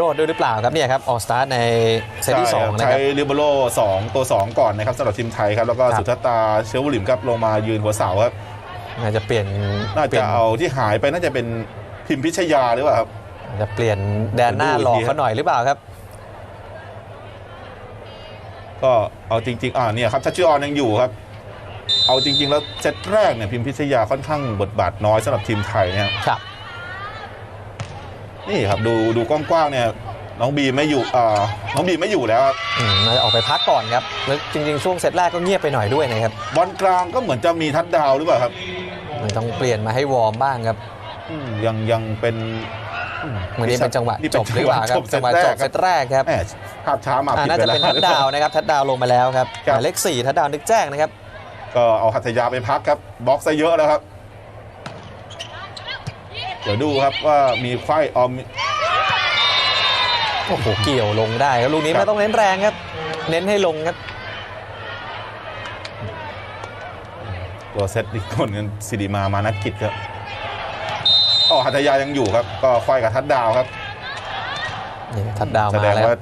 โรดด้วยหรือเปล่าครับเนี่ยครับออกสตาร์ทในเซตที่สองนะใช้ครับลิเบโรสองตัวสองก่อนนะครับสำหรับทีมไทยครับ แล้วก็ครับสุทัศตาเชลบุลิมครับลงมายืนหัวเสาครับ น่าจะเปลี่ยนน่าเปลี่จะยนเอาที่หายไปน่าจะเป็นพิมพิชยาหรือเปล่าครับจะเปลี่ยนแดนหน้าหลอกเขาหน่อยหรือเปล่าครับ ก็เอาจริง ๆ อ่าเนี่ยครับชัชชิออนยังอยู่ครับ เอาจริง ๆ แล้วเซตแรกเนี่ยพิมพิชยาค่อนข้างบทบาทน้อยสำหรับทีมไทยนะครับครับ นี่ครับดูดูกว้างๆเนี่ยน้องบีไม่อยู่อ่าน้องบีไม่อยู่แล้วครับอืมน่าจะออกไปพักก่อนครับแล้วจริงๆ ช่วงเซตแรกก็เงียบไปหน่อยด้วยนะครับบอลกลางก็เหมือนจะมีทัดดาวน์หรือเปล่าครับมันต้องเปลี่ยนมาให้วอร์มบ้างครับอืมยังยังเป็นเหมือนนี้เป็นจังหวะนี่จป็นบหรือเปล่าครับจบเซจัตงหวะแรจกบคเซรับตแรกครับแหมภาพช้ามาอ่าผิดน่าไปจะแล้ว เป็นทัดดาวน์นะครับทัดดาวน์ลงมาแล้วครับครับหมายเลขสี่ทัดดาวน์นึกแจ้งนะครับ ก็เอาหัตถยาไปพักครับบล็อกซะเยอะแล้วครับ เดี๋ยวดูครับว่ามีไขว้ออมโอ้โหเกี่ยวลงได้ครับลูกนี้ครับไม่ต้องเน้นแรงครับ เน้นให้ลงครับตัวเซตอีกคนกันสิริมามานักกิจครับอ๋อหัตถยายังอยู่ครับ ก็ไขว้กับทัดดาวครับนี่ทัดดาวน์แสมาดงแล้วว่า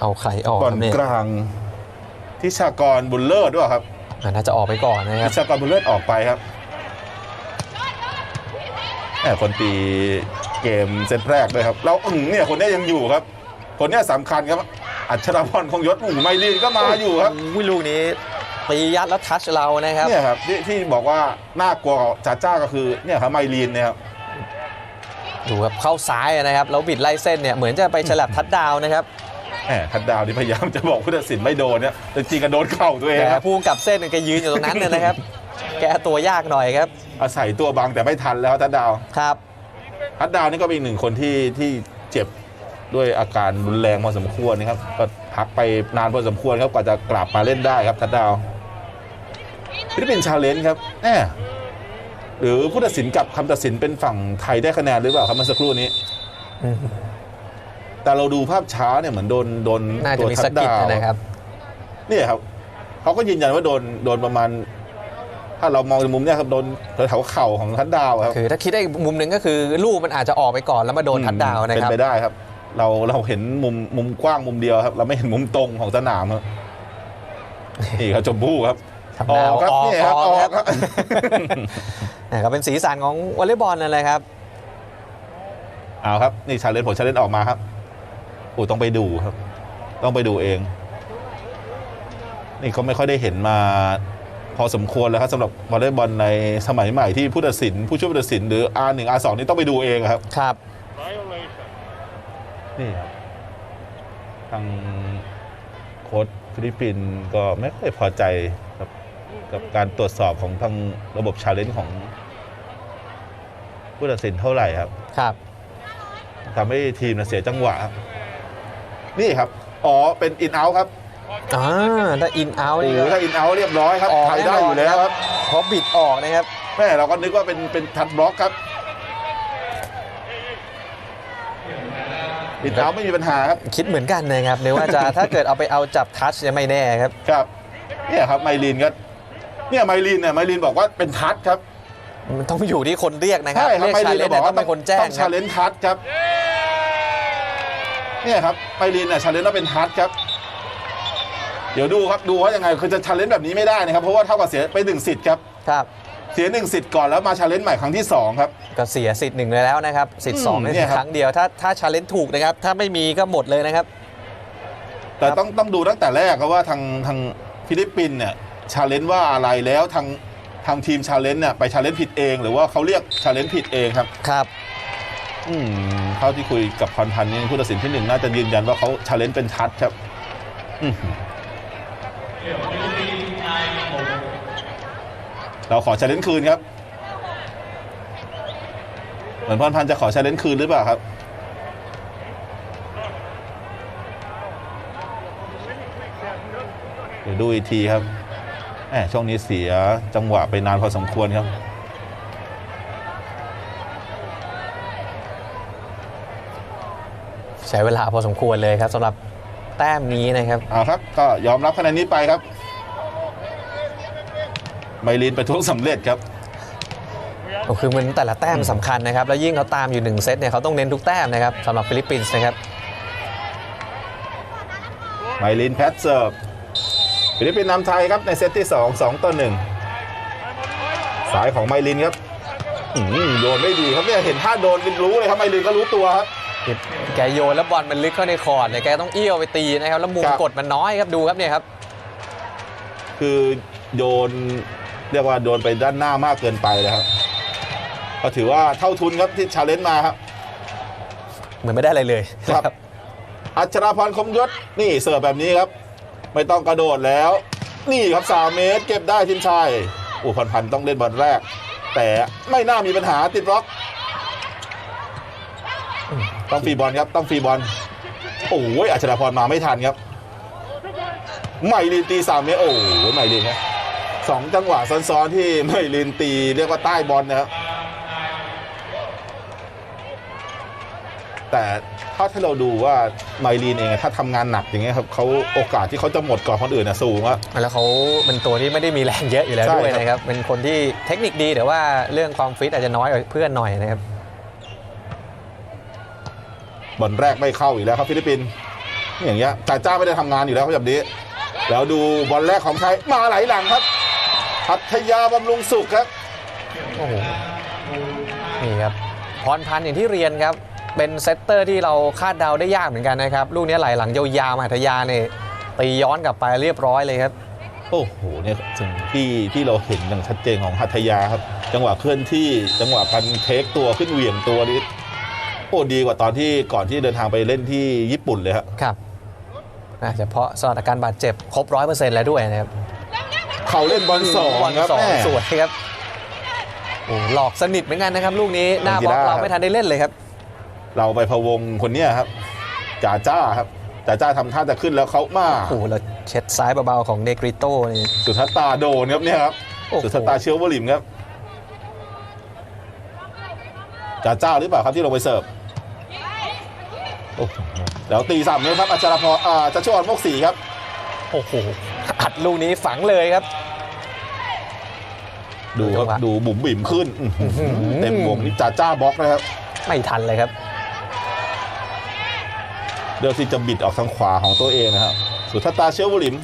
เอาใครออกบอคลรับเนี่ยกลางทิชากรบุญเลิศด้วยครับ อ่าน่าจะออกไปก่อนนะครัทิบชากรบุญเลิศออกไปครับแหม คนตีเกมเซตแรกด้วยครับแล้วอืมเนี่ยคนเนี้ยยังอยู่ครับ คนเนี้ยสำคัญครับอัชรพรคงยศหมู่ไมลีนก็มาอยู่ครับอุ้ยลูกนี้ตียัดแล้วทัชเรานะครับเนี่ยครับที่ที่บอกว่าน่ากลัวกับจ้าจ้าก็คือเนี่ยครับไมลีนเนี่ยครับดูครับเข้าซ้ายนะครับแล้วบิดไล่เส้นเนี่ยเหมือนจะไปฉลับทัดดาวน์นะครับแหมทัดดาวนี่พยายามจะบอกผู้ตัดสินไม่โดนเนี่ยแต่จริงก็โดนเข่าตัวเองแต่ครับผู้กำกับเส้นแกยืนอยู่ตรงนั้นเนี่ยนะครับ แกตัวยากหน่อยครับอาศัยตัวบังแต่ไม่ทันแล้วทัดดาวครับทัดดาวนี่ก็เป็นอีกหนึ่งคนที่ที่เจ็บด้วยอาการรุนแรงพอสมควรนะครับก็พักไปนานพอสมควรครับกว่าจะกลับมาเล่นได้ครับทัดดาวฟิลิปปินส์ชาเลนจ์ครับแหมหรือผู้ตัดสินกับคำตัดสินเป็นฝั่งไทยได้คะแนนหรือเปล่าครับเมื่อสักครู่นี้อืมแต่เราดูภาพช้าเนี่ยเหมือนโดนโดนน่าจะตัวมีทัสดกิดดาวนะครับ เนี่ยครับเขาก็ยืนยันว่าโดนโดนประมาณ ถ้าเรามองในมุมเนี่ยครับโดนแถวๆเข่าของทัดดาวครับคือถ้าคิดได้อีกมุมหนึ่งก็คือลูกมันอาจจะออกไปก่อนแล้วมาโดนทัดดาวน์นะเป็นครับไปได้ครับ เราเราเห็นมุมมุมกว้างมุมเดียวครับ เราไม่เห็นมุมตรงของสนามครับนี่ครับจมพู่ครับทำดาวออกครับออกนี่ครับออออกกคครัรับ บนี่ก็เป็นสีสันของวอลเลย์บอลนั่นแหละครับ เอาครับนี่ชาเลนจ์ผลชาเลนจ์ออกมาครับโอ้ต้องไปดูครับ ต้องไปดูเอง นี่เขาไม่ค่อยได้เห็นมา พอสมควรแล้วครับสำหรับวอลเลย์บอลในสมัยใหม่ที่ผู้ตัดสิน ผู้ช่วยผู้ตัดสินหรือ R1 R2 นี่ต้องไปดูเองครับ ครับ นี่ครับทางโค้ชฟิลิปปินส์ก็ไม่ค่อยพอใจครับกับการตรวจสอบของทางระบบชาเลนจ์ของผู้ตัดสินเท่าไหร่ครับครับทำให้ทีมน่ะเสียจังหวะครับนี่ครับ อ๋อเป็นอินเอาครับ อ่าถ้าอินเอาโอ้นี่โหถ้าอินเอาเรียบร้อยครับออกไทยได้อยู่แล้วครับเพราะบิดออกนะครับ แม่เราก็นึกว่าเป็นเป็นทัดบล็อกครับอินเอาไม่มีปัญหาครับ คิดเหมือนกันนะครับในว่าจะถ้าเกิดเอาไปเอาจับทัชเนี่ยไม่แน่ครับ ครับเนี่ยครับไมลีนก็เนี่ยไมลีนเนี่ยไมลีนบอกว่าเป็นทัดครับมันต้องอยู่ที่คนเรียกนะครับใช่ครับเรียกไมชาลีนเลนจะต์บอกเนี่ยต้อว่างเป็นคนแจ้งต้องคชารับเลนทัดครับเนี่ยครับไมลีนเนี่ยชาเลนแล้วเป็นทัดครับเดี๋ยวดูครับดูว่ายังไงคือจะชาเลนแบบนี้ไม่ได้นะครับเพราะว่าเท่ากับเสียไปหนึ่งสิทธิ์ครับครับ เสียหนึ่งสิทธิ์ก่อนแล้วมาชาเลนใหม่ครั้งที่สองครับ ก็เสียสิทธิ์หนึ่งเลยแล้วนะครับสิทธิ์สองอืมในเนี่ยครับ ครั้งเดียวถ้าถ้าชาเลนจ์ถูกนะครับ ถ้าไม่มีก็หมดเลยนะครับ แต่ครับ ต้องต้องดูตั้งแต่แรกครับว่าทางทางฟิลิปปินส์เนี่ยชาเลนว่าอะไรแล้วทางทางทีมชาเลนเนี่ยไปชาเลนผิดเอง หรือว่าเขาเรียกชาเลนผิดเองครับครับ อืมเท่าที่คุยกับพันพันนี่ผู้ตัดสินที่หนึ่งน่าจะยืนยันว่าเขาชาเลนจ์เป็นทัดครับอื้อหือ เราขอชาเลนจ์คืนครับ เหมือนพันพันจะขอชาเลนจ์คืนหรือเปล่าครับเดี๋ยวดูอีกทีครับแหมช่วงนี้เสียจังหวะไปนานพอสมควรครับใช้เวลาพอสมควรเลยครับสำหรับ แต้มนี้นะครับเอาครับก็ยอมรับคะแนนนี้ไปครับ ไมลินไปทุกสำเร็จครับก็คือมันแต่ละแต้มสำคัญนะครับ แล้วยิ่งเขาตามอยู่หนึ่งเซตเนี่ยเขาต้องเน้นทุกแต้มนะครับสำหรับฟิลิปปินส์นะครับ ไมลินแพทเซิร์ฟฟิลิปปินส์นำไทยครับในเซตที่ 2 2 ต่อ 1 สายของไมลินครับอื้อหือโดนไม่ดีครับเนี่ยเห็นท่าโดนรู้เลยครับไมลินก็รู้ตัวครับ แกโยนแล้วบอลมันลึกเข้าในคอร์ดเนี่ยแกต้องเอี้ยวไปตีนะครับแล้วมุมครับกดมันน้อยครับดูครับเนี่ยครับ คือโยนเรียกว่าโดนไปด้านหน้ามากเกินไปเลยครับก็ถือว่าเท่าทุนครับที่ชาเลนจ์มาครับ เหมือนไม่ได้อะไรเลยครับ อัชราพรคมยศนี่เสิร์ฟแบบนี้ครับ ไม่ต้องกระโดดแล้ว นี่ครับ3เมตร เก็บได้ทีมชายอุพันพันธ์ต้องเล่นบอลแรก แต่ไม่น่ามีปัญหาติดบล็อก ต้องฟรีบอลครับ ต้องฟรีบอลโอ้ยอัชราพรมาไม่ทันครับไมลินตีสามเมตรโอ้ยไมลินครับสองจังหวะซ้อนๆที่ไมลินตีเรียกว่าใต้บอลนะครับแต่ถ้าถ้าเราดูว่าไมลีนเองอะถ้าทำงานหนักอย่างเงี้ยครับเขาโอกาสที่เขาจะหมดก่อนคนอื่นน่ะสูงอะแล้วเขาเป็นตัวที่ไม่ได้มีแรงเยอะอยู่แล้วใช่ด้วยครับนะครับ เป็นคนที่เทคนิคดีแต่ว่าเรื่องความฟิตอาจจะน้อยกว่าเพื่อนหน่อยนะครับ บอลแรกไม่เข้าอีกแล้วครับฟิลิปปินส์อย่างเงี้ยจ่าจ้าไม่ได้ทำงานอยู่แล้วครับแบบนี้ แล้วดูบอลแรกของไทยมาไหลหลังครับพัทยาบำรุงสุขครับโอ้โหนี่ครับพรพันธ์อย่างที่เรียนครับ เป็นเซตเตอร์ที่เราคาดเดาได้ยากเหมือนกันนะครับ ลูกนี้ไหลหลังยาวๆมาหัทยาเนี่ยตีย้อนกลับไปเรียบร้อยเลยครับ โอ้โหเนี่ยที่ที่เราเห็นอย่างชัดเจนของหัทยาครับ จังหวะเคลื่อนที่จังหวะการเทคตัวขึ้นเหวี่ยงตัวนี้ โอ้ดีกว่าตอนที่ก่อนที่เดินทางไปเล่นที่ญี่ปุ่นเลยครับครับน่าจะเพราะสถานการณ์บาดเจ็บครบร้อยเปอร์เซ็นต์แล้วด้วยนะครับเขาเล่นบอลสองบอลครับสองแม่สวยครับโอ้หลอกสนิทเหมือนกันนะครับ ลูกนี้หน้าบล็อกกีฬาเราไม่ทันได้เล่นเลยครับ เราไปพะวงคนเนี้ยครับจ่าจ้าครับจ่าจ้าทำท่าจะขึ้นแล้วเขามาโอ้โหแล้วเช็ดซ้ายเบาๆของเนกริโต้นี่สุทัศตาโดนครับเนี่ยครับโอ้โหสุทัศตาเชียววลิมครับจ่าจ้าหรือเปล่าครับที่ลงไปเสิร์ฟ โอ้โหแล้วตีสามเมตรครับอัชราพรอ่าจะชวนโมกสีครับโอ้โหอัดลูกนี้ฝังเลยครับ ดูครับจังหวะ ดูบุ๋มบิ่มขึ้นอื้อหืออื้อหือเต็มวงนี่จ่าจ้าบล็อกนะครับไม่ทันเลยครับ เดือที่จะบิดออกทางขวาของตัวเองนะครับสุทัศตาเชียววลิม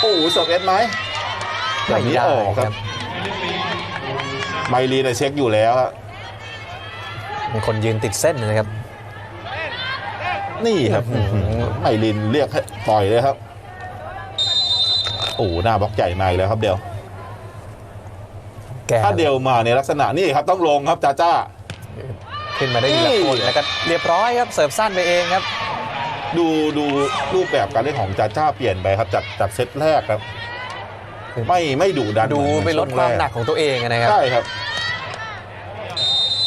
โอ้โหเสิร์ฟเอสไหมแบบนี้ออกครับ ไมลีเนี่ยเช็คอยู่แล้วครับเป็นคนยืนติดเส้นนะครับ นี่ครับอื้อหือไมลินเรียกให้ปล่อยเลยครับโอ้โหหน้าบล็อกใหญ่มาอีกแล้วครับเดียวแกถ้าเดียวมาในลักษณะนี้ครับต้องลงครับจ้าจ้า ขึ้นมาได้ทีละคนนี่แล้วก็เรียบร้อยครับเสิร์ฟสั้นไปเองครับ ดูดูรูปแบบการเล่นของจ้าจ้าเปลี่ยนไปครับจากจากเซตแรกครับ ไม่ไม่ดุดันดูเหอนไปลดความช่งแรหนักของตัวเองนะครับใช่ครับ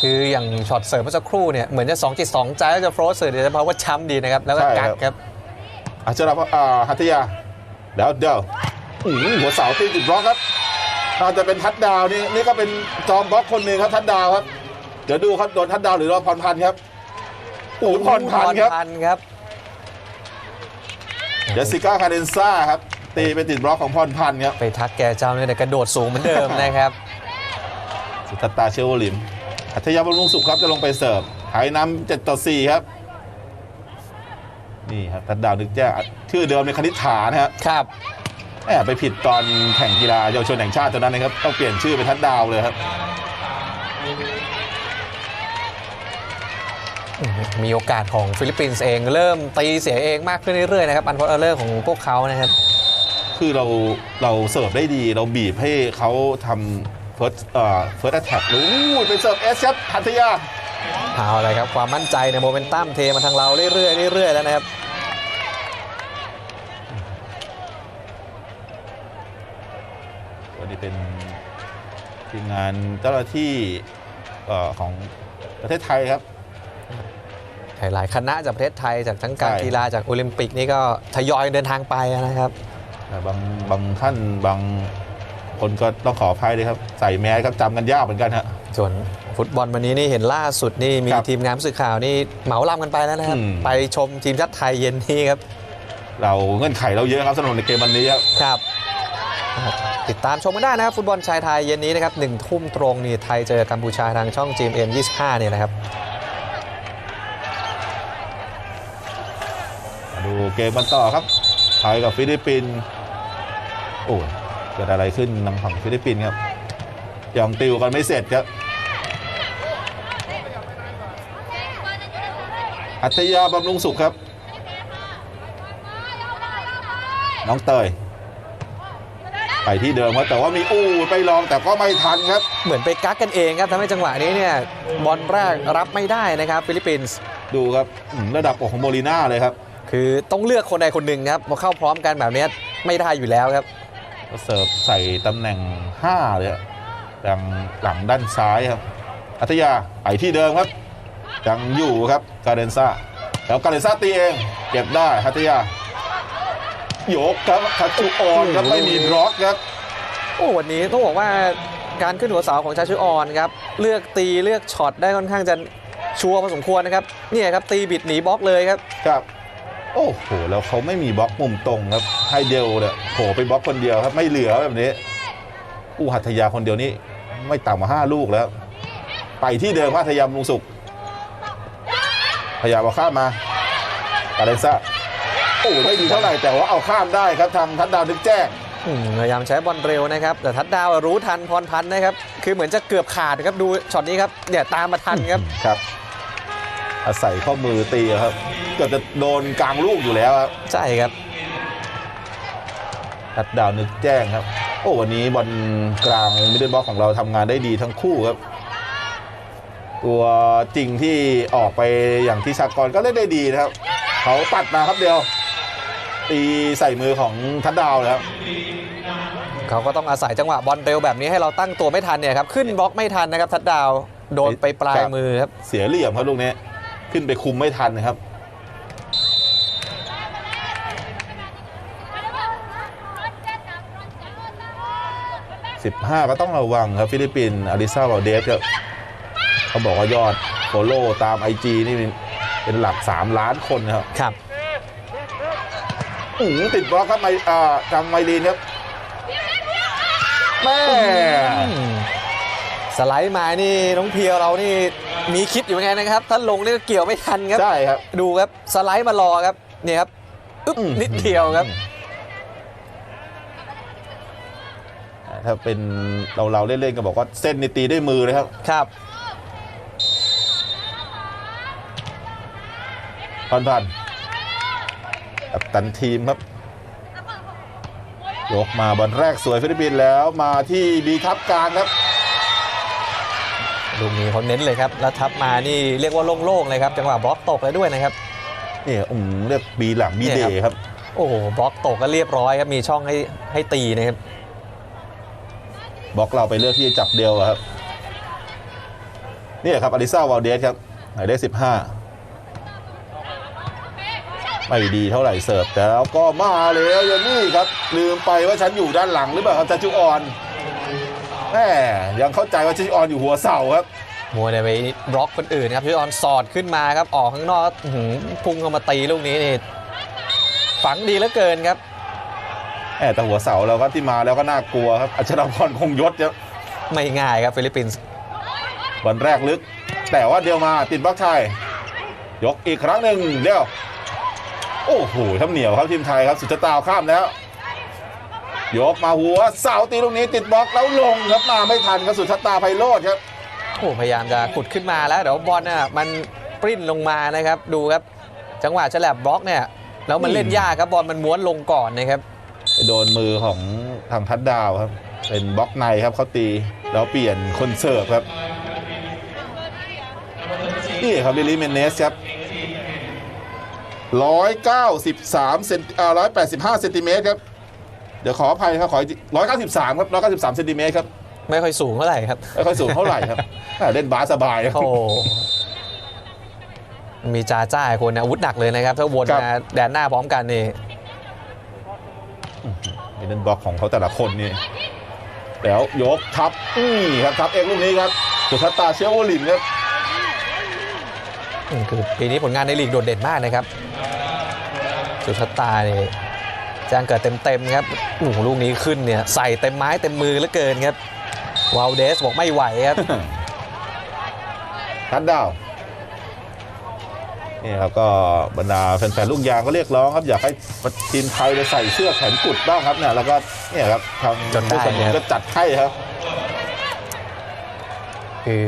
คืออย่างช็อตเสิร์ฟเมื่อสักครู่เนี่ยเหมือนจะ2จิต2ใจแล้วจะโฟร์เสิร์ฟเดี๋ยวจะเพราะว่าช้ำดีนะครับ แล้วก็ใช่กักครับครับอาชราพรอ่าหัตถยาแล้วเดี๋ยวอื้อหือหัวเสาตีติดบล็อกครับน่าจะเป็นทัดดาวนี่นี่ก็เป็นจอมบล็อกคนหนึ่งครับทัดดาวครับ เดี๋ยวดูครับโดนทัดดาวหรือว่าพรพันธ์ครับอู้พรพันธ์ครับพรพันธ์ครับเดซิก้าคาเดนซ่าครับ ตีไปติดบล็อกของพรพันธ์ครับไปทักแกเจ้าเนี่ยแต่กระโดดสูงเหมือนเดิมนะครับ สุทัตตาเชลวลิม อัธยาบำรุงสุขครับจะลงไปเสิร์ฟไทยนำเจ็ดต่อสี่ครับ นี่ครับทัดดาวนึกแจ้งชื่อเดิมในคณิษฐานะครับครับแอบไปผิดตอนแข่งกีฬาเยาวชนแห่งชาติตอนนั้นนะครับ ต้องเปลี่ยนชื่อเป็นทัดดาวเลยครับมีโอกาสของฟิลิปปินส์เอง เริ่มตีเสียเองมากขึ้นเรื่อยๆนะครับอันพอร์เลอร์ของพวกเขานะครับ คือเราเราเสิร์ฟได้ดี เราบีบให้เขาทำเฟิร์สเอ่อเฟิร์สแอทแทกรู้ยไปเสิร์ฟเอสครับหัตยา เอาเลยครับ ความมั่นใจในโมเมนตัมเทมาทางเราเรื่อยๆเรื่อยๆแล้วนะครับ วันนี้เป็นทีมงานเจ้าหน้าที่เอ่อของประเทศไทยครับ หลายๆคณะจากประเทศไทยจากทั้งการใช่ กีฬาจากโอลิมปิกนี่ก็ทยอยเดินทางไปนะครับแต่ บางบางท่านบางคนก็ต้องขออภัยเลยครับใส่แมสครับจำกันยากเหมือนกันฮะส่วนฟุตบอลวันนี้นี่เห็นล่าสุดนี่มีครับทีมงานผู้สื่อข่าวนี่เหมาลำกันไปแล้วนะครับอืมไปชมทีมชาติไทยเย็นนี้ครับ เราเงื่อนไขเราเยอะครับสำหรับในเกมวันนี้ครับครับติดตามชมกันได้นะครับฟุตบอลชายไทยเย็นนี้นะครับหนึ่งทุ่มตรงนี่ไทยเจอกัมพูชาทางช่อง GMM 25เนี่ยนะครับมาดูเกมกันต่อครับไทยกับฟิลิปปินส์ โอ้ยเกิดอะไรขึ้นทางฝั่งฟิลิปปินส์ครับยังติวกันไม่เสร็จครับอัธยาบำรุงสุขครับ น้องเตย ไปที่เดิมครับแต่ว่ามีอู้ไปลองแต่ก็ไม่ทันครับ เหมือนไปกักกันเองครับทำให้จังหวะนี้เนี่ยบอลแรกรับไม่ได้นะครับ ฟิลิปปินส์ดูครับอืมระดับอกของโมลิน่าเลยครับ คือต้องเลือกคนใดคนหนึ่งครับพอเข้าพร้อมกันแบบเนี้ยไม่ได้อยู่แล้วครับ ก็เสิร์ฟใส่ตำแหน่ง 5 เลยอะยังหลังด้านซ้ายครับ อัธยาไปที่เดิมครับยังอยู่ครับกาเดนซ่าแล้วกาเดนซ่าตีเองเก็บได้อัธยาโยกครับทัชจุออนครับไม่มีบล็อกครับโอ้วันนี้ต้องบอกว่าการขึ้นหัวเสาของชาชุออนครับเลือกตีเลือกช็อตได้ค่อนข้างจะชัวร์พอสมควรนะครับเนี่ยครับตีบิดหนีบล็อกเลยครับครับ โอ้โห แล้วเขาไม่มีบล็อกมุมตรงครับ ให้เดียวเนี่ยโผล่ไปบล็อกคนเดียวครับ ไม่เหลือแบบนี้อู้หัตถยาคนเดียวนี่ไม่ต่ำกว่าห้าลูกแล้ว ไปที่เดิมพัทยามลุงสุขพยายามเอาข้ามมากาเลนซ่าโอ้ไม่ดีเท่าไหร่แต่ว่าเอาข้ามได้ครับทางทัดดาวนึกแจ้งอืมพยายามใช้บอลเร็วนะครับ แต่ทัดดาวรู้ทันพรพันธ์นะครับ คือเหมือนจะเกือบขาดครับดูช็อตนี้ครับเนี่ยตามมาทันครับครับ อาศัยข้อมือตีครับเกือบจะโดนกลางลูกอยู่แล้วครับใช่ครับทัดดาวนึกแจ้งครับ โอ้วันนี้บอลกลางมิดเดิลบล็อกของเราทำงานได้ดีทั้งคู่ครับ ตัวจริงที่ออกไปอย่างที่ชากรก็เล่นได้ดีนะครับ เขาปัดมาครับเดียว ตีใส่มือของทัดดาวเลยครับเขาก็ต้องอาศัยจังหวะบอลเร็วแบบนี้ให้เราตั้งตัวไม่ทันเนี่ยครับ ขึ้นบล็อกไม่ทันนะครับ ทัดดาวโดนไปปลายมือครับ เสียเหลี่ยมครับลูกนี้ ขึ้นไปคุมไม่ทันนะครับ 15 ก็ต้องระวังครับฟิลิปปินส์อาริซาวาเดสครับเขาบอกว่ายอดโฟโล่ตาม IG นี่เป็นหลัก 3 ล้านคนนะครับครับอื้อหือติดบล็อกครับไมอ่าทางไมลีนครับแม่อืมสไลด์มานี่น้องเพียวเรานี่ มีคิดอยู่ไงนะครับ ถ้าลงนี่ก็เกี่ยวไม่ทันครับ ใช่ครับ ดูครับสไลด์มารอครับเนี่ยครับอึ๊บนิดเดียวครับ ถ้าเป็นเราเราๆเล่นๆก็บอกว่าเส้นนี่ตีด้วยมือเลยครับ ครับพันพันกับตันทีมครับยกมาบอลแรกสวยฟิลิปปินส์แล้วมาที่บีทับกลางครับ ลูกนี้เขาเน้นเลยครับแล้วทับมานี่เรียกว่าโล่งๆเลยครับจังหวะบล็อกตกเลยด้วยนะครับ เนี่ยอืมเรียกบีหลังบีเดเนี่ยครับครับ โอ้โหบล็อกตกก็เรียบร้อยครับมีช่องให้ให้ตีนะครับ บล็อกเราไปเลือกที่จะจับเดียวอะครับนี่แหละครับอลิซาวาลเดสครับหมายเลขสิบห้าไม่ดีเท่าไหร่เสิร์ฟแต่แล้วก็มาแล้วอย่างนี้ครับ ลืมไปว่าฉันอยู่ด้านหลังหรือเปล่าครับจัจุออน แหมยังเข้าใจว่าจัจุออนอยู่หัวเสาครับมัวแต่ไปบล็อกคนอื่นครับพี่ออนสอดขึ้นมาครับออกข้างนอกอื้อหือพุ่งเข้ามาตีลูกนี้นี่ฝังดีเหลือเกินครับแหมแต่หัวเสาเราก็ที่มาแล้วก็น่ากลัวครับอัชรพรคงยศครับไม่ง่ายครับฟิลิปปินส์บอลแรกลึก แต่ว่าเดียวมาติดบล็อกไทยยกอีกครั้งหนึ่งเดียวโอ้โหทำเหนียวครับทีมไทยครับสุดจะตาวข้ามแล้ว ยกมาหัวเสาตีลูกนี้ติดบล็อกแล้วลงครับมาไม่ทันครับสุดชะตาไพโรธครับโอ้พยายามจะขุดขึ้นมาแล้วเดี๋ยวบอลน่ะมันปริ้นลงมานะครับดูครับ จังหวะฉลับบล็อกเนี่ยแล้วมันเล่นยากครับบอลมันม้วนลงก่อนนะครับโดนมือของทางทัดดาวครับ เป็นบล็อกในครับเขาตีแล้วเปลี่ยนคนเสิร์ฟครับนี่ครับลิลิเมนเนสครับ193เซนอ่า185เซนติเมตรครับ เดี๋ยวขออภัยครับขอร้อยเก้าสิบสามครับร้อยเก้าสิบสามเซนติเมตรครับไม่ค่อยสูงเท่าไหร่ครับไม่ค่อยสูงเท่าไหร่ครับอ่าเล่นบาสสบายครับโอ้มีจ้าจ้าอีกคนนะอาวุธหนักเลยนะครับ ถ้าวนครับมาแดนหน้าพร้อมกันนี่มีเล่นบล็อกของเขาแต่ละคนนี่แล้วยกทับนี่ครับทับเองลูกนี้ครับสุทัตตาเชียวโวลินครับอืมคือปีนี้ผลงานในลีกโดดเด่นมากนะครับ สุชาตาเนี่ย แจ้งเกิดเต็มๆครับโอ้โหลูกนี้ขึ้นเนี่ยใส่เต็มไม้เต็มมือเหลือเกินครับวาลเดสบอกไม่ไหวครับทัดดาวนี่ครับก็บรรดาแฟนๆลูกยางก็เรียกร้องครับอยากให้ทีมไทยไปใส่เสื้อแขนกุดบ้างครับเนี่ยแล้วก็เนี่ยครับทางจนได้ผู้สนับสนุนครับก็จัดให้ครับ คือ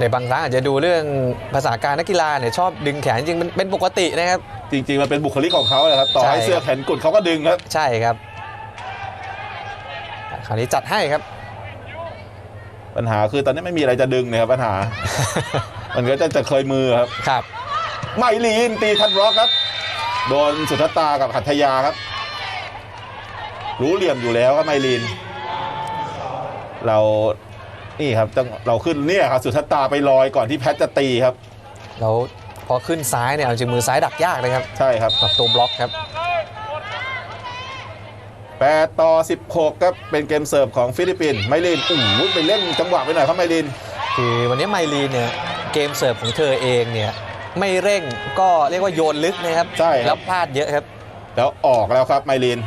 ในบางครั้งอาจจะดูเรื่องภาษาการนักกีฬาเนี่ยชอบดึงแขนจริงๆมันเป็นปกตินะครับ จริง ๆ มันเป็นบุคลิกของเขาเลยครับ ต่อให้ใช่เสื้อแขนกุดเขาก็ดึงครับ ใช่ครับ คราวนี้จัดให้ครับ ปัญหาคือตอนนี้ไม่มีอะไรจะดึงเนี่ยครับปัญหา มันก็จะจะเคยมือครับ ครับ ไมลีนตีทันบล็อกครับ โดนสุทธตากับหัตถยาครับ รู้เหลี่ยมอยู่แล้วครับไมลีน เรา นี่ครับต้องเราขึ้นเนี่ยครับสุทธตาไปลอยก่อนที่แพทจะตีครับ แล้ว พอขึ้นซ้ายเนี่ยเอาจริงมือซ้ายดักยากเลยครับใช่ครับกับตัวบล็อกครับ 8 ต่อ 16 ครับเป็นเกมเสิร์ฟของฟิลิปปินส์ไมลีนอู้หูไปเล่นจังหวะไปหน่อยครับไมลีนคือวันนี้ไมลีนเนี่ยเกมเสิร์ฟของเธอเองเนี่ยไม่เร่งก็เรียกว่าโยนลึกนะครับใช่คแล้รัวบพลาดเยอะครับแล้วออกแล้วครับไมลีน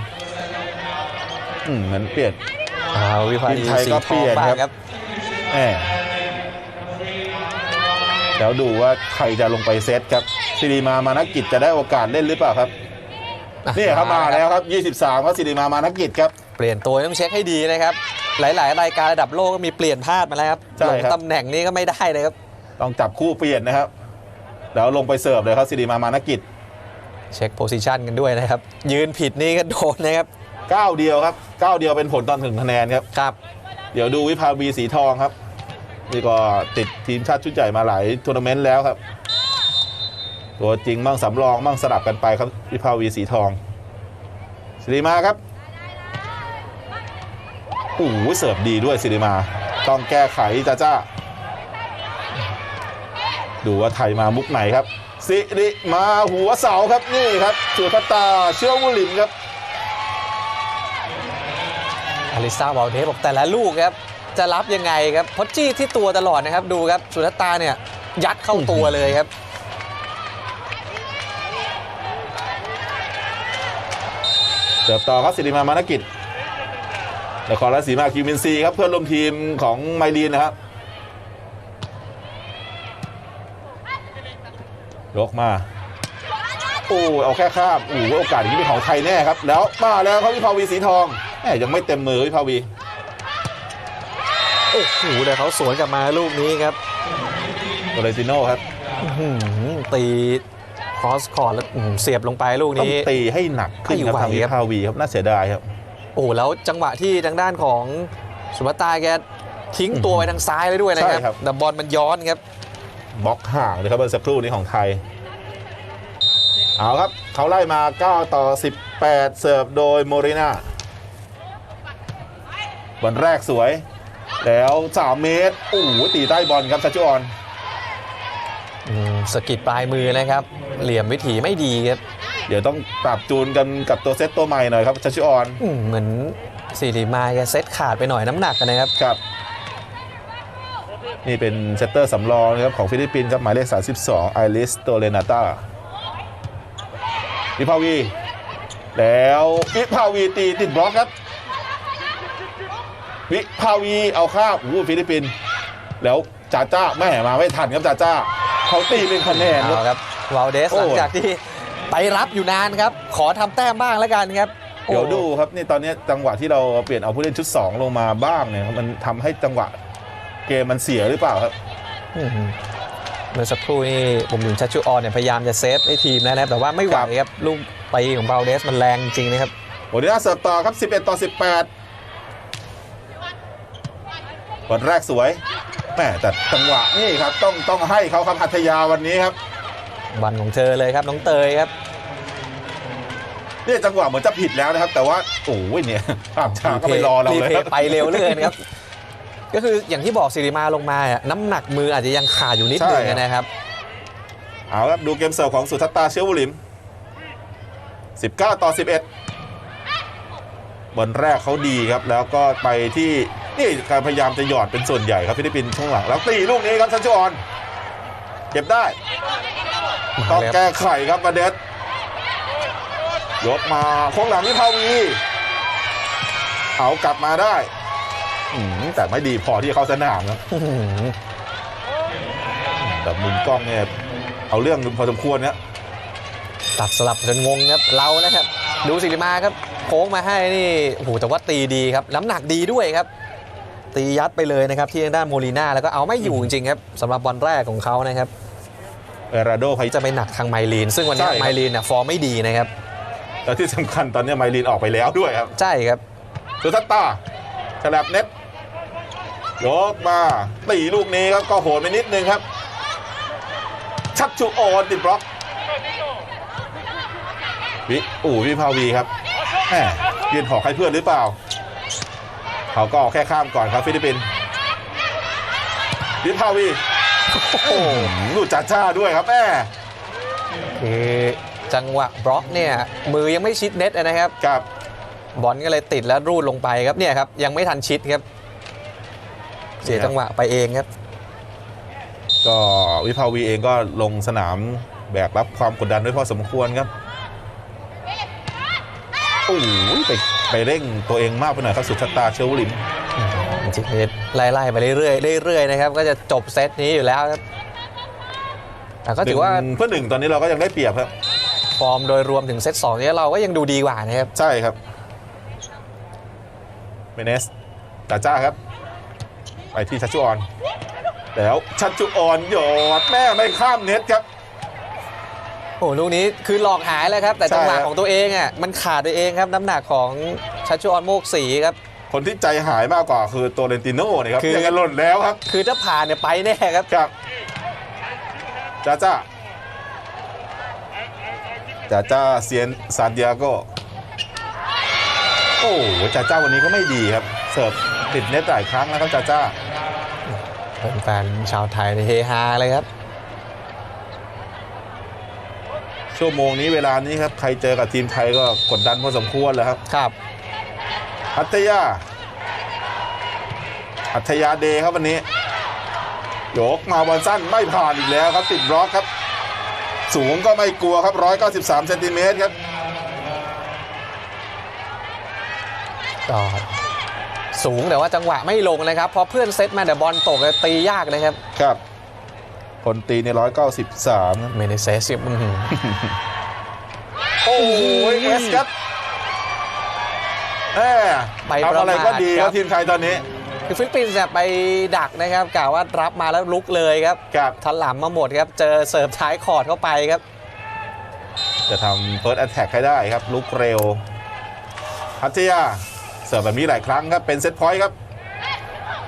อืมเหมือนเปลี่ยน อ้าววิภาทีดีมไทยสีก็ทเปลี่องยนบ้างครับครับแหม แล้วดูว่าใครจะลงไปเซตครับสิริมามานักกิจจะได้โอกาสเล่นหรือเปล่าครับนี่ครับมาแล้วครับ 23ครับสิริมามานักกิจครับเปลี่ยนตัวต้องเช็คให้ดีนะครับ หลาย ๆ รายการระดับโลกก็มีเปลี่ยนพลาดมาแล้วครับใช่ลงครับตำแหน่งนี้ก็ไม่ได้เลยครับ ต้องจับคู่เปลี่ยนนะครับ แล้วลงไปเสิร์ฟเลยครับสิริมามานักกิจ เช็คโพซิชันกันด้วยนะครับ ยืนผิดนี่ก็โดนนะครับก้าวเดียวครับก้าวเดียวเป็นผลตอนถึงคะแนนครับครับ เดี๋ยวดูวิภาวีสีทองครับ นี่ก็ติดทีมชาติชุดใหญ่มาหลายทัวร์นาเมนต์แล้วครับ ตัวจริงมั่งสำรองมั่งสลับกันไปครับวิภาวีสีทองสิริมาครับโอ้โหเสิร์ฟดีด้วยสิริมา ต้องแก้ไขจ้าจ้าดูว่าไทยมามุกไหนครับ สิริมาหัวเสาครับนี่ครับสุดพัตาเชื่อวุลิมครับอลิซาวาลเดสบอกแต่ละลูกครับ จะรับยังไงครับพราะจี้ที่ตัวตลอดนะครับดูครับสุทัตตาเนี่ยยัดเข้าตัวเลยครับ เสิร์ฟต่อครับสิริมามานกิจนครราชสีมาคิวมินซีครับเพื่อนร่วมทีมของไมลีนนะครับยกมาโอ้เอาแค่ข้ามโอ้โอกาสอย่างนี้เป็นของไทยแน่ครับ แล้วมาแล้วครับวิภาวีสีทองแหมยังไม่เต็มมือวิภาวี โอ้โหแต่เขาสวนกลับมาลูกนี้ครับโตเลติโน่ครับอื้อหือตีครอสคอร์แล้วอื้อหือเสียบลงไปลูกต้องนี้ ตีให้หนักขึ้นครับไม่ไหวทางวิครับภาวีครับน่าเสียดายครับ โอ้แล้วจังหวะที่ทางด้านของสุภัตตาแกทิ้งตัวไปทางซ้ายเลยด้วยนะครับใช่ครับแต่บอลมันย้อนครับบล็อกห่างเลยครับเมื่อสักครู่นี้ของไทย เอาครับเขาไล่มา 9 ต่อ 18 เสิร์ฟโดยโมเรนาบอลแรกสวย แล้ว 3 เมตรโอ้โหตีใต้บอลครับชัชชุออนอืมสะกิดปลายมือนะครับ เหลี่ยมวิถีไม่ดีครับเดี๋ยวต้องปรับจูนกันกับตัวเซตตัวใหม่หน่อยครับชัชชุออนอืมเหมือนสิริมาแกเซตขาดไปหน่อยน้ำหนักกันนะครับ ครับ นี่เป็นเซตเตอร์สำรองนะครับของฟิลิปปินส์ครับหมายเลข 32ไอริสโตเลนาตาวิภาวี แล้ววิภาวีตีติดบล็อกครับ วิภาวีเอาข้ามโอ้โหฟิลิปปินส์แล้วจาจ้าแม่มาไม่ทันครับจาจ้าเขาตีเป็นคะแนนคเอารับครับวาลเดสโอ้หลังจากที่ไปรับอยู่นานครับ ขอทำแต้มบ้างแล้วกันครับโอ้เดี๋ยวดูครับนี่ตอนนี้จังหวะที่เราเปลี่ยนเอาผู้เล่นชุด 2 ลงมาบ้างเนี่ยมันทำให้จังหวะเกมมันเสียหรือเปล่าครับอื้อหือเมื่อสักครู่นี่ผมหนุนชัชชูออนเนี่ยพยายามจะเซฟไอ้ทีมนะครับแต่ว่าไม่ไหวครับลูกไปของวาลเดสมันแรงจริงนะครับโอเดน่าเสิร์ฟต่อครับ 11 ต่อ 18 บอลแรกสวยแม่แต่จังหวะนี่ครับต้องต้องให้เขาครับหัทยาวันนี้ครับบอลของเธอเลยครับน้องเตยครับเนี่ยจังหวะเหมือนจะผิดแล้วนะครับ แต่ว่าโอ้ยเนี่ยภาพช้าก็ไปรอเราเลยพครับไปเร็วเหลยครับ ก็คืออย่างที่บอกสิริมาลงมาอะน้ำหนักมืออาจจะยังขาดอยู่นิดนึงใช่ครับนะครับเอาครับดูเกมเสิร์ฟของสุทัตตาเชื้อบุริม 19 ต่อ 11บอลแรกเขาดีครับ แล้วก็ไปที่ นี่การพยายามจะหยอดเป็นส่วนใหญ่ครับฟิลิปปินส์ช่วงหลังแล้วตีลูกนี้ครับชันชออนเก็บได้ต้องแก้ไขครับมาเดสยกมาโค้งหลังวิภาวีเอากลับมาได้แต่ไม่ดีพอที่เขาสนามครับแต่มุมกล้องเนี่ยเอาเรื่องพอสมควรเนี่ยตัดสลับจนงงครับเรานะครับ ดูสิริมาครับ โค้งมาให้นี่โอ้โหแต่ว่าตีดีครับ น้ำหนักดีด้วยครับ ตียัดไปเลยนะครับที่ทางด้านโมลีนาแล้วก็เอาไม่อยู่จริงๆครับสำหรับบอลแรกของเขานะครับเอราโดไพจะไปหนักทางไมลีน ซึ่งวันนี้ใช่ครับ ไมลีนเนี่ยฟอร์มไม่ดีนะครับแล้วที่สำคัญตอนนี้ไมลีนออกไปแล้วด้วยครับ ใช่ครับ สุทัตตาฉลับเน็ตยกมาตีลูกนี้ครับก็โหดไปนิดนึงครับ ชัดชูโอนติดบล็อก วิอู่วิภาวีครับแหมยืนหอกให้เพื่อนหรือเปล่า เขาก็แค่ข้ามก่อนครับฟิลิปปินส์วิภาวีโอ้โหลูกจ้าจ้าด้วยครับแม่คือจังหวะบล็อกเนี่ยมือยังไม่ชิดเน็ตนะครับกับบอลก็เลยติดแล้วรูดลงไปครับเนี่ยครับยังไม่ทันชิดครับ เสียจังหวะไปเองครับ ก็วิภาวีเองก็ลงสนามแบกรับความกดดันด้วยพอสมควรครับโอ้ยไป ไปเร่งตัวเองมากไปหน่อยครับสุดชะตาเชลลิมจริงๆไล่ๆไปเรื่อยๆเรื่อยๆนะครับก็จะจบเซตนี้อยู่แล้วครับแต่ก็ถือว่าหนึ่งเพื่อหนึ่งตอนนี้เราก็ยังได้เปรียบครับ ฟอร์มโดยรวมถึงเซตสองนี้เราก็ยังดูดีกว่านะครับ ใช่ครับเมเนสตาจ้าครับ ไปที่ชัชชุออน แล้วชัชชุออนหยอดแม่ไม่ข้ามเน็ตครับ โอ้ลูกนี้คือหลอกหายแล้วครับ แต่ใช่จังหวะครับของตัวเองอะมันขาดไปเองครับ น้ำหนักของชัชชวอนโมกศรีครับคนที่ใจหายมากกว่าคือโตเรนติโน่เนี่ยครับคือยังกันหล่นแล้วครับ คือถ้าผ่านเนี่ยไปแน่ครับครับจ้าจ้าจ้าจ้าเซียนซานดิเอโกโอ้โหจ้าจ้าวันนี้ก็ไม่ดีครับ เสิร์ฟติดเน็ตหลายครั้งนะครับจ้าจ้าแฟนๆชาวไทยในเฮฮาเลยครับ ชั่วโมงนี้เวลานี้ครับ ใครเจอกับทีมไทยก็กดดันพอสมควรแล้วครับ ครับพัทยาพัทยาเดย์ครับวันนี้ยกมาบอลสั้นไม่ผ่านอีกแล้วครับติดบล็อกครับ สูงก็ไม่กลัวครับ 193เซนติเมตรครับก็สูงแต่ว่าจังหวะไม่ลงนะครับ พอเพื่อนเซตมาแต่บอลตกเลยตียากนะครับ ครับ คนตีใน193ครับเมเนเซสอื้อหือโอ้โหเอสครับแหมไปทำประอะไรมาก็ทดีคครัรับบทีมไทยตอนนี้คือฟิลิปปินส์เนี่ยไปดักนะครับกล่าวว่ารับมาแล้วลุกเลยครับครับทันหลังมาหมดครับ เจอเสิร์ฟท้ายคอร์ดเข้าไปครับ จะทำเฟิร์สแอตแทกให้ได้ครับ ลุกเร็วพัทยาเสิร์ฟแบบนี้หลายครั้งครับ เป็นเซตพอยต์ครับ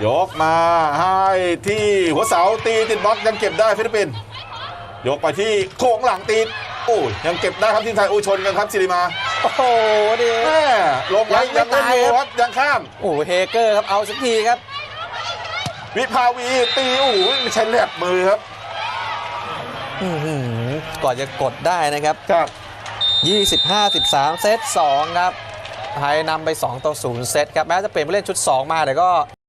ยกมาให้ที่หัวเสาตีติดบล็อกยังเก็บได้ฟิลิปปินส์ยกไปที่โค้งหลังตีโอ้ยยังเก็บได้ครับทีมไทยอูชนกันครับซิริมาโอ้โหนี่แม่ลงไว้ยัยังงไม่ไม่ตายรู้คครับรับยังข้ามโอ้โหเฮเกอร์ครับเอาสักทีครับ วิภาวีตีโอ้โหไม่ใช่แหลบมือครับอื้อหือก่อนจะกดได้นะครับครับ25 13 เซต2ครับไทยนำไป 2 ต่อ 0 เซตครับ แม้จะเปลี่ยนผู้เล่นชุด 2 มาแต่ก็